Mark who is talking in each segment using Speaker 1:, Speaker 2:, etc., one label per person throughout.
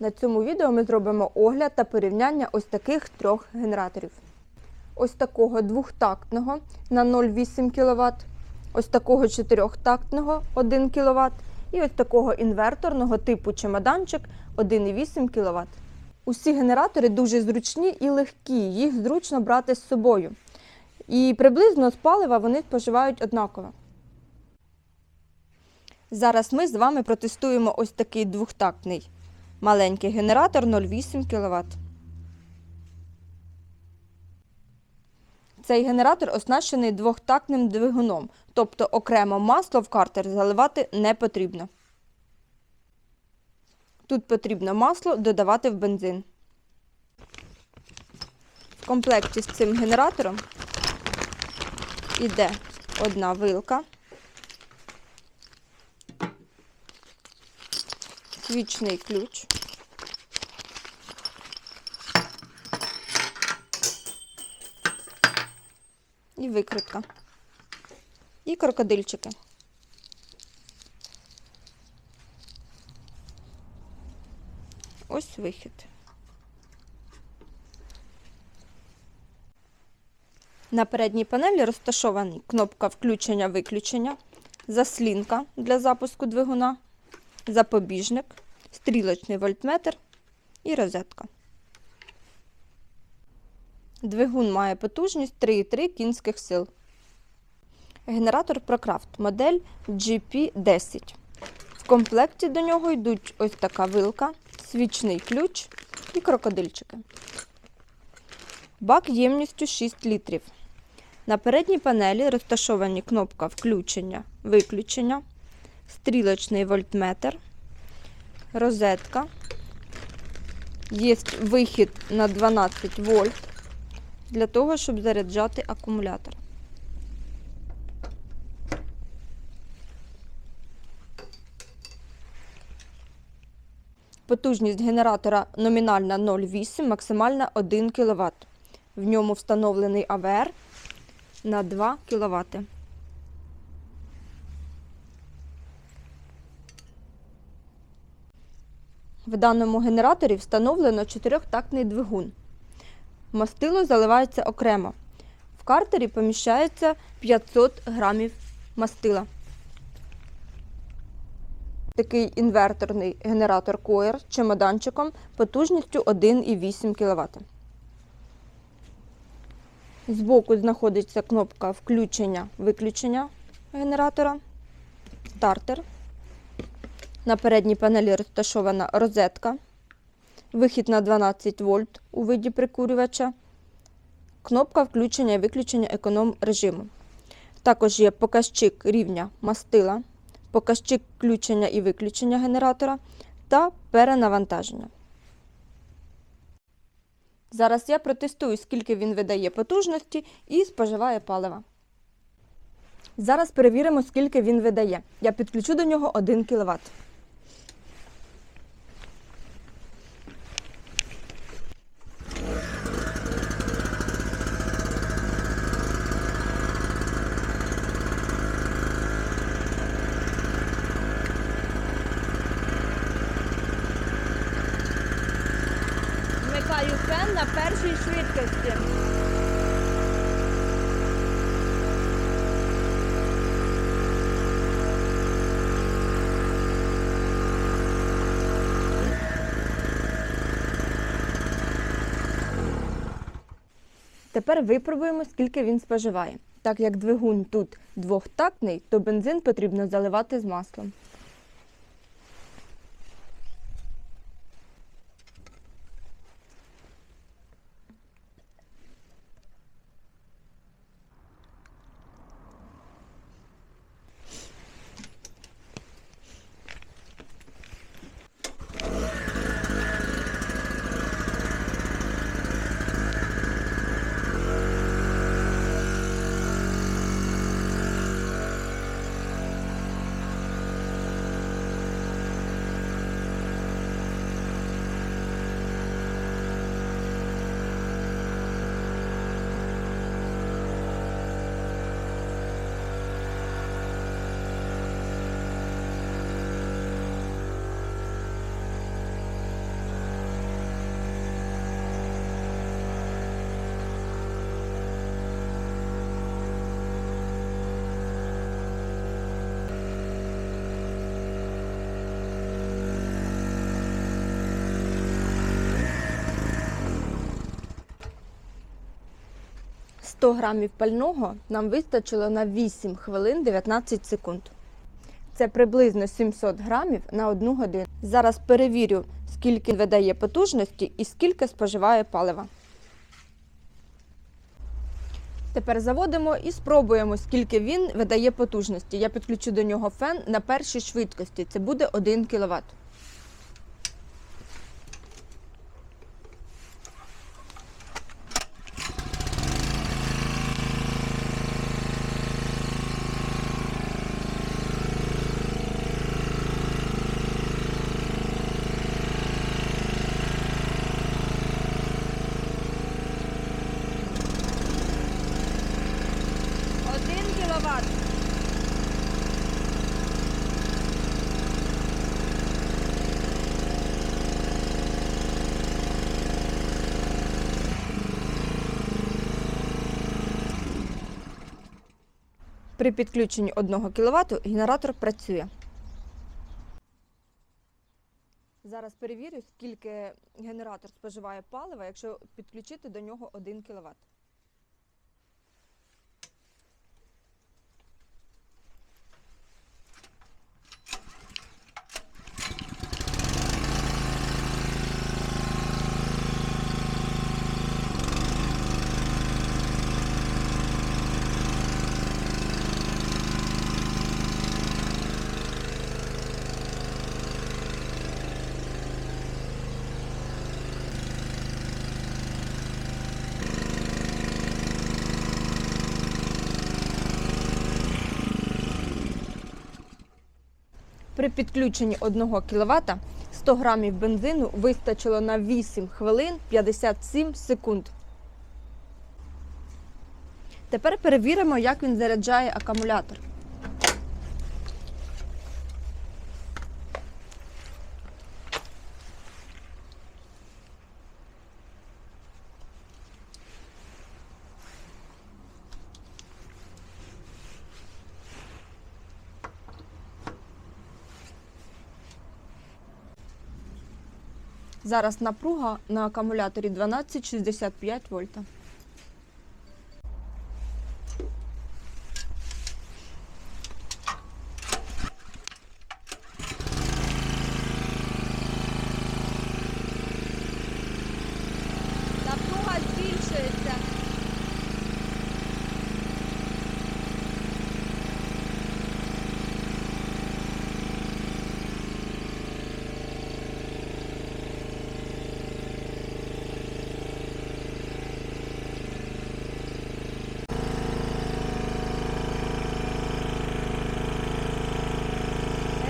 Speaker 1: На цьому відео ми зробимо огляд та порівняння ось таких трьох генераторів. Ось такого двохтактного на 0,8 кВт, ось такого чотирьохтактного 1 кВт і ось такого інверторного типу чемоданчик 1,8 кВт. Усі генератори дуже зручні і легкі, їх зручно брати з собою. І приблизно з палива вони споживають однаково. Зараз ми з вами протестуємо ось такий двохтактний маленький генератор 0,8 кВт. Цей генератор оснащений двохтактним двигуном, тобто окремо масло в картер заливати не потрібно. Тут потрібно масло додавати в бензин. В комплекті з цим генератором іде одна вилка, свічний ключ, і викрутка, і крокодильчики. Ось вихід. На передній панелі розташовані кнопка включення-виключення, заслінка для запуску двигуна, запобіжник, стрілочний вольтметр і розетка. Двигун має потужність 3,3 кінських сил. Генератор Procraft модель GP10. В комплекті до нього йдуть ось така вилка, свічний ключ і крокодильчики. Бак ємністю 6 літрів. На передній панелі розташовані кнопка включення, виключення, стрілочний вольтметр, розетка. Є вихід на 12 вольт для того, щоб заряджати акумулятор. Потужність генератора номінальна 0,8, максимальна 1 кВт. В ньому встановлений АВР на 2 кВт. В даному генераторі встановлено чотирьохтактний двигун. Мастило заливається окремо. В картері поміщається 500 грамів мастила. Такий інверторний генератор Коєр чемоданчиком потужністю 1,8 кВт. Збоку знаходиться кнопка включення-виключення генератора, стартер. На передній панелі розташована розетка, вихід на 12 вольт у виді прикурювача, кнопка включення і виключення економ режиму. Також є показчик рівня мастила, показчик включення і виключення генератора та перенавантаження. Зараз я протестую, скільки він видає потужності і споживає палива. Зараз перевіримо, скільки він видає. Я підключу до нього 1 кВт. Вмикаю фен на першій швидкості. Тепер випробуємо, скільки він споживає. Так як двигун тут двохтактний, то бензин потрібно заливати з маслом. 100 грамів пального нам вистачило на 8 хвилин 19 секунд. Це приблизно 700 грамів на 1 годину. Зараз перевірю, скільки видає потужності і скільки споживає палива. Тепер заводимо і спробуємо, скільки він видає потужності. Я підключу до нього фен на першій швидкості. Це буде 1 кВт. При підключенні 1 кВт генератор працює. Зараз перевірю, скільки генератор споживає палива, якщо підключити до нього 1 кВт. При підключенні 1 кВт 100 грамів бензину вистачило на 8 хвилин 57 секунд. Тепер перевіримо, як він заряджає акумулятор. Зараз напруга на акумуляторі 12,65 вольта. Напруга збільшується.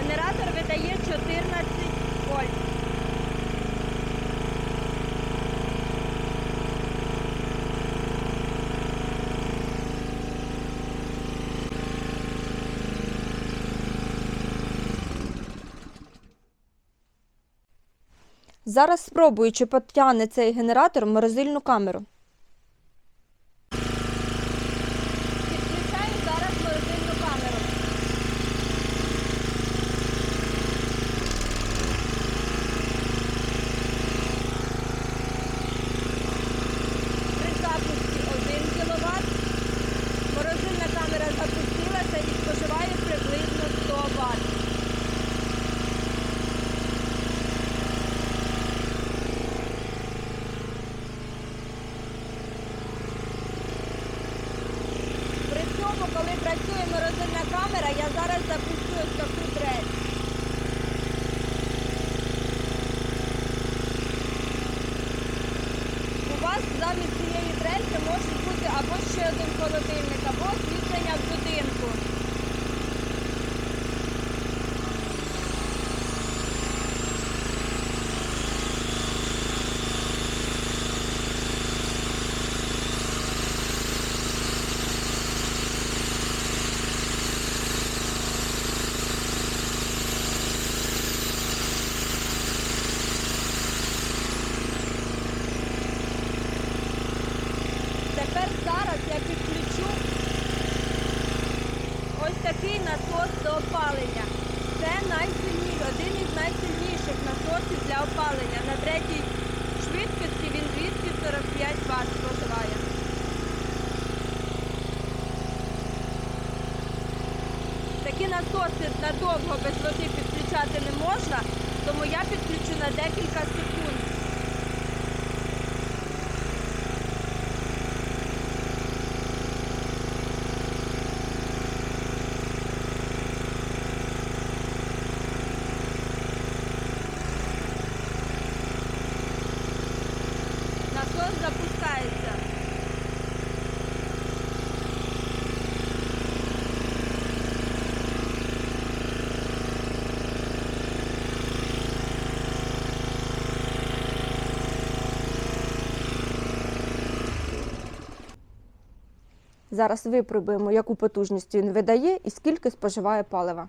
Speaker 1: Генератор видає 14 вольт. Зараз спробую, чи потягне цей генератор морозильну камеру. Підключаю зараз морозильну камеру. При запуску 1 кВт. Морозильна камера запустилася і споживає приблизно 100 Вт. При цьому, коли працює морозильна камера, я зараз запущу ось таку дрель. У вас замість цієї дрельки може бути або ще один холодильник, або освітлення в будинку. Тепер зараз я підключу ось такий насос до опалення. Це найсильніший, один із найсильніших насосів для опалення. На третій швидкості він 245 Вт споживає. Насоси надовго без води підключати не можна, тому я підключу на декілька секунд. Зараз випробуємо, яку потужність він видає і скільки споживає палива.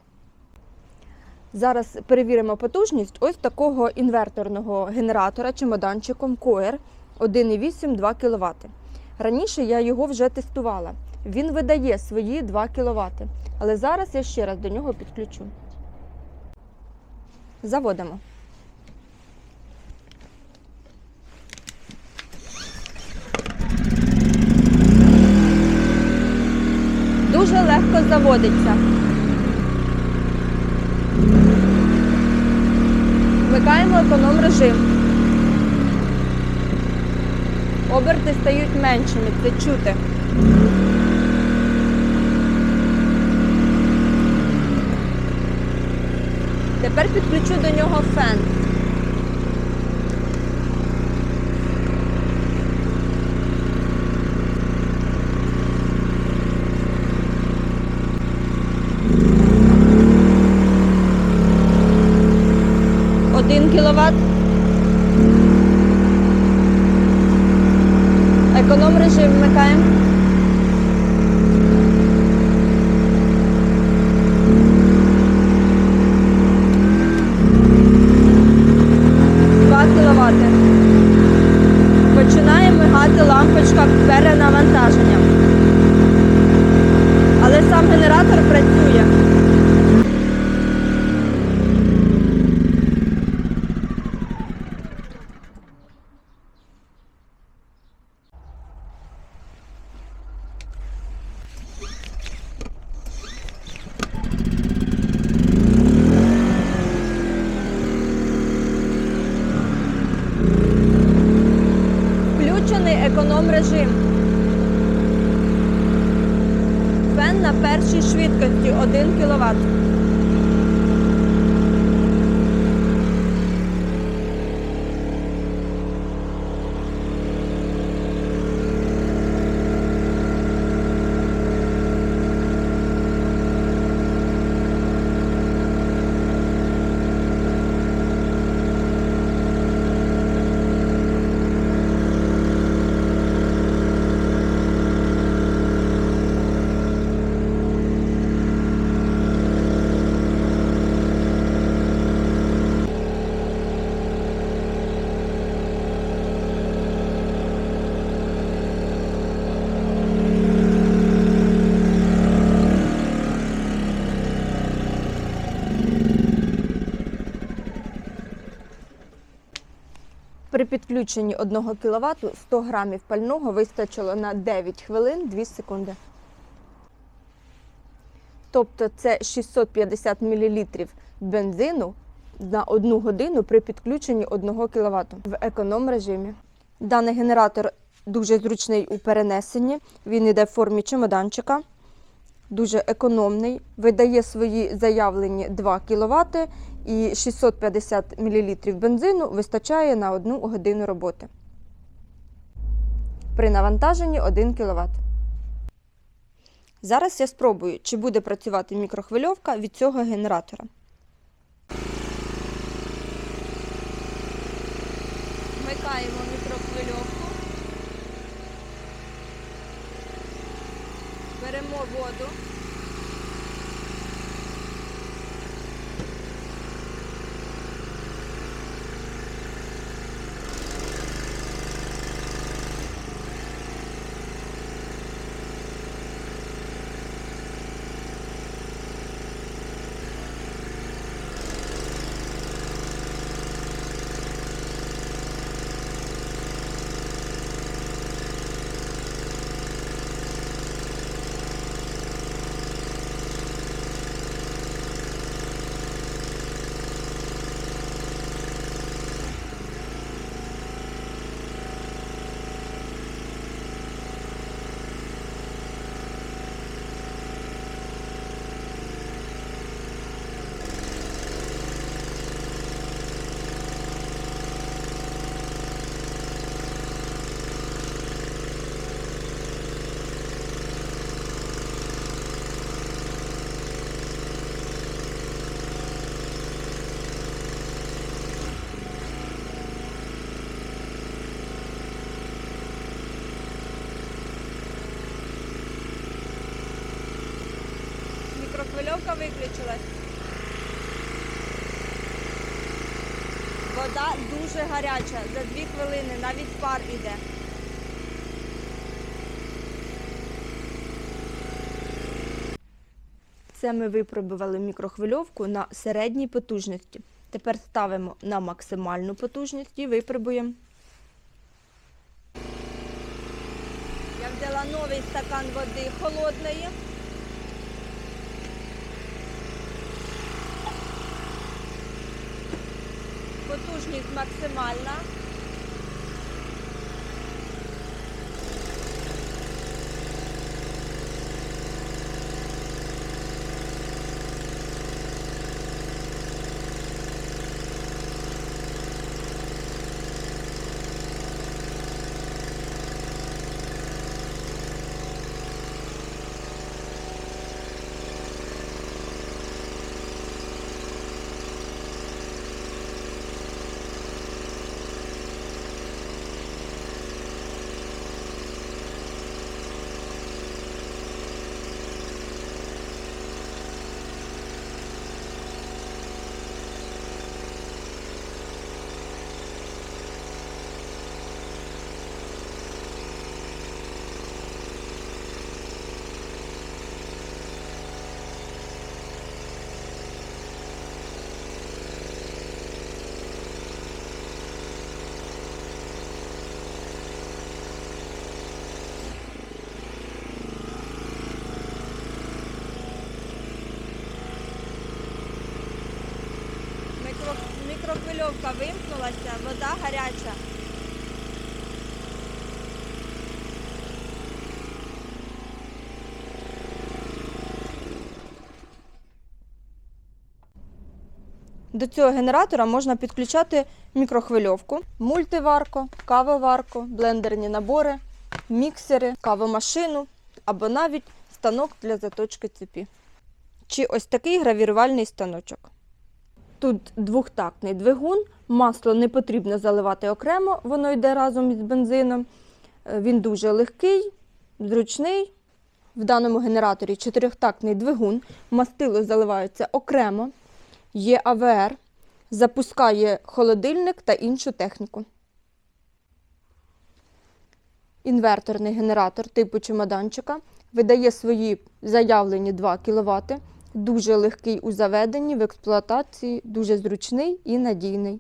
Speaker 1: Зараз перевіримо потужність ось такого інверторного генератора чемоданчиком Коер 1,8 2 кВт. Раніше я його вже тестувала. Він видає свої 2 кВт. Але зараз я ще раз до нього підключу. Заводимо. Дуже легко заводиться. Вмикаємо економ режим. Оберти стають меншими, це чути. Тепер підключу до нього фен. Кіловат. Економ режим вмикаємо. Два кіловати. Починає мигати лампочка перенавантаження. Але сам генератор працює. Включений економ режим. Фен на першій швидкості 1 кВт. Підключенні 1 кВт 100 грамів пального вистачило на 9 хвилин 2 секунди. Тобто це 650 мл бензину на 1 годину при підключенні 1 кВт в економ режимі. Даний генератор дуже зручний у перенесенні. Він йде в формі чемоданчика, дуже економний, видає свої заявлені 2 кВт і 650 мл бензину вистачає на 1 годину роботи. При навантаженні 1 кВт. Зараз я спробую, чи буде працювати мікрохвильовка від цього генератора. Вмикаємо мікрохвильовку. Беремо воду. Мікрохвильовка виключилась. Вода дуже гаряча, за дві хвилини навіть пар іде. Це ми випробували мікрохвильовку на середній потужності. Тепер ставимо на максимальну потужність і випробуємо. Я взяла новий стакан води холодної. Потужність максимальна. Мікро... Мікрохвильовка вимкнулася, вода гаряча. До цього генератора можна підключати мікрохвильовку, мультиварку, кавоварку, блендерні набори, міксери, кавомашину або навіть станок для заточки цепі. Чи ось такий гравірувальний станочок. Тут двохтактний двигун, масло не потрібно заливати окремо, воно йде разом із бензином. Е, Він дуже легкий, зручний. В даному генераторі чотирьохтактний двигун, мастило заливається окремо, є АВР, запускає холодильник та іншу техніку. Інверторний генератор типу чемоданчика видає свої заявлені 2 кВт, дуже легкий у заведенні, в експлуатації, дуже зручний і надійний.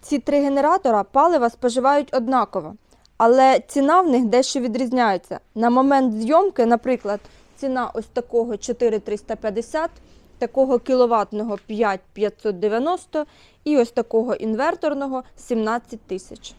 Speaker 1: Ці три генератора палива споживають однаково, але ціна в них дещо відрізняється. На момент зйомки, наприклад, ціна ось такого 4350, такого кіловатного 5590 і ось такого інверторного 17 тисяч.